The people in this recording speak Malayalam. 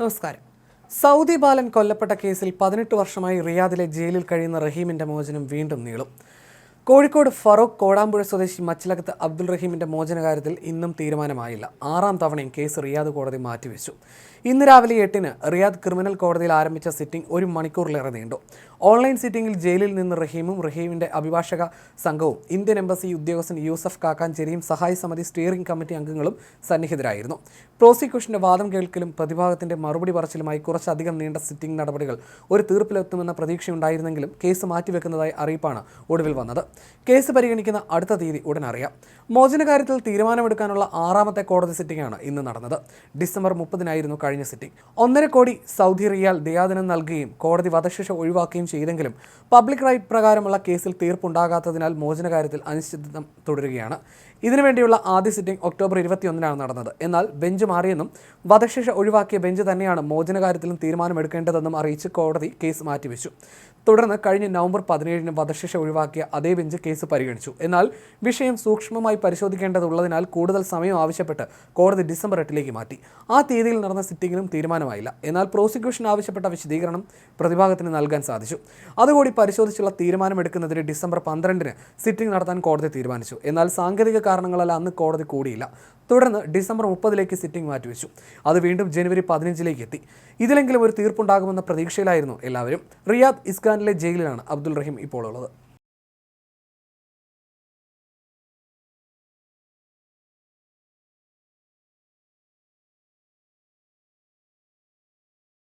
നമസ്കാരം. സൗദി ബാലൻ കൊല്ലപ്പെട്ട കേസിൽ പതിനെട്ട് വർഷമായി റിയാദിലെ ജയിലിൽ കഴിയുന്ന റഹീമിന്റെ മോചനം വീണ്ടും നീളും. കോഴിക്കോട് ഫറൂഖ് കോടാമ്പുഴ സ്വദേശി മച്ചിലകത്ത് അബ്ദുൾ റഹീമിന്റെ മോചനകാര്യത്തിൽ ഇന്നും തീരുമാനമായില്ല. ആറാം തവണയും കേസ് റിയാദ് കോടതി മാറ്റിവെച്ചു. ഇന്ന് രാവിലെ എട്ടിന് റിയാദ് ക്രിമിനൽ കോടതിയിൽ ആരംഭിച്ച സിറ്റിംഗ് ഒരു മണിക്കൂറിലേറെ നീണ്ടു. ഓൺലൈൻ സിറ്റിംഗിൽ ജയിലിൽ നിന്ന് റഹീമും റഹീമിന്റെ അഭിഭാഷക സംഘവും ഇന്ത്യൻ എംബസി ഉദ്യോഗസ്ഥൻ യൂസഫ് കാക്കാഞ്ചേരിയും സഹായ സമിതി സ്റ്റിയറിംഗ് കമ്മിറ്റി അംഗങ്ങളും സന്നിഹിതരായിരുന്നു. പ്രോസിക്യൂഷന്റെ വാദം കേൾക്കലും പ്രതിഭാഗത്തിന്റെ മറുപടി പറച്ചിലുമായി കുറച്ചധികം നീണ്ട സിറ്റിംഗ് നടപടികൾ ഒരു തീർപ്പിലെത്തുമെന്ന പ്രതീക്ഷയുണ്ടായിരുന്നെങ്കിലും കേസ് മാറ്റിവെക്കുന്നതായി അറിയിപ്പാണ് ഒടുവിൽ വന്നത്. കേസ് പരിഗണിക്കുന്ന അടുത്ത തീയതി ഉടൻ അറിയാം. മോചന കാര്യത്തിൽ തീരുമാനമെടുക്കാനുള്ള ആറാമത്തെ കോടതി സിറ്റിംഗാണ് ഇന്ന് നടന്നത്. ഡിസംബർ മുപ്പതിനായിരുന്നു കഴിഞ്ഞ സിറ്റിംഗ്. ഒന്നര കോടി സൗദി റിയാൽ ദയാദിനം നൽകുകയും കോടതി വധശിക്ഷ ഒഴിവാക്കുകയും ചെയ്തെങ്കിലും പബ്ലിക് റൈറ്റ് പ്രകാരമുള്ള കേസിൽ തീർപ്പുണ്ടാകാത്തതിനാൽ മോചന കാര്യത്തിൽ അനിശ്ചിതത്വം തുടരുകയാണ്. ഇതിനുവേണ്ടിയുള്ള ആദ്യ സിറ്റിംഗ് ഒക്ടോബർ ഇരുപത്തിയൊന്നിനാണ് നടന്നത്. എന്നാൽ ബെഞ്ച് മാറിയെന്നും വധശിക്ഷ ഒഴിവാക്കിയ ബെഞ്ച് തന്നെയാണ് മോചന കാര്യത്തിലും തീരുമാനമെടുക്കേണ്ടതെന്നും അറിയിച്ച് കോടതി കേസ് മാറ്റിവെച്ചു. തുടർന്ന് കഴിഞ്ഞ നവംബർ പതിനേഴിന് വധശിക്ഷ ഒഴിവാക്കിയ അതേ ബെഞ്ച് കേസ് പരിഗണിച്ചു. എന്നാൽ വിഷയം സൂക്ഷ്മമായി പരിശോധിക്കേണ്ടതുള്ളതിനാൽ കൂടുതൽ സമയം ആവശ്യപ്പെട്ട് കോടതി ഡിസംബർ എട്ടിലേക്ക് മാറ്റി. ആ തീയതിയിൽ നടന്ന സിറ്റിംഗിലും തീരുമാനമായില്ല. എന്നാൽ പ്രോസിക്യൂഷൻ ആവശ്യപ്പെട്ട വിശദീകരണം പ്രതിഭാഗത്തിന് നൽകാൻ സാധിച്ചു. അതുകൂടി പരിശോധിച്ചുള്ള തീരുമാനമെടുക്കുന്നതിന് ഡിസംബർ പന്ത്രണ്ടിന് സിറ്റിംഗ് നടത്താൻ കോടതി തീരുമാനിച്ചു. എന്നാൽ സാങ്കേതിക കാരണങ്ങളാൽ അന്ന് കോടതി കൂടിയില്ല. തുടർന്ന് ഡിസംബർ മുപ്പതിലേക്ക് സിറ്റിംഗ് മാറ്റിവെച്ചു. അത് വീണ്ടും ജനുവരി പതിനഞ്ചിലേക്ക് എത്തി. ഇതിലെങ്കിലും ഒരു തീർപ്പുണ്ടാകുമെന്ന പ്രതീക്ഷയിലായിരുന്നു എല്ലാവരും. റിയാദ് ഇസ്കാനിലെ ജയിലിലാണ് അബ്ദുൾ റഹീം ഇപ്പോൾ ഉള്ളത്.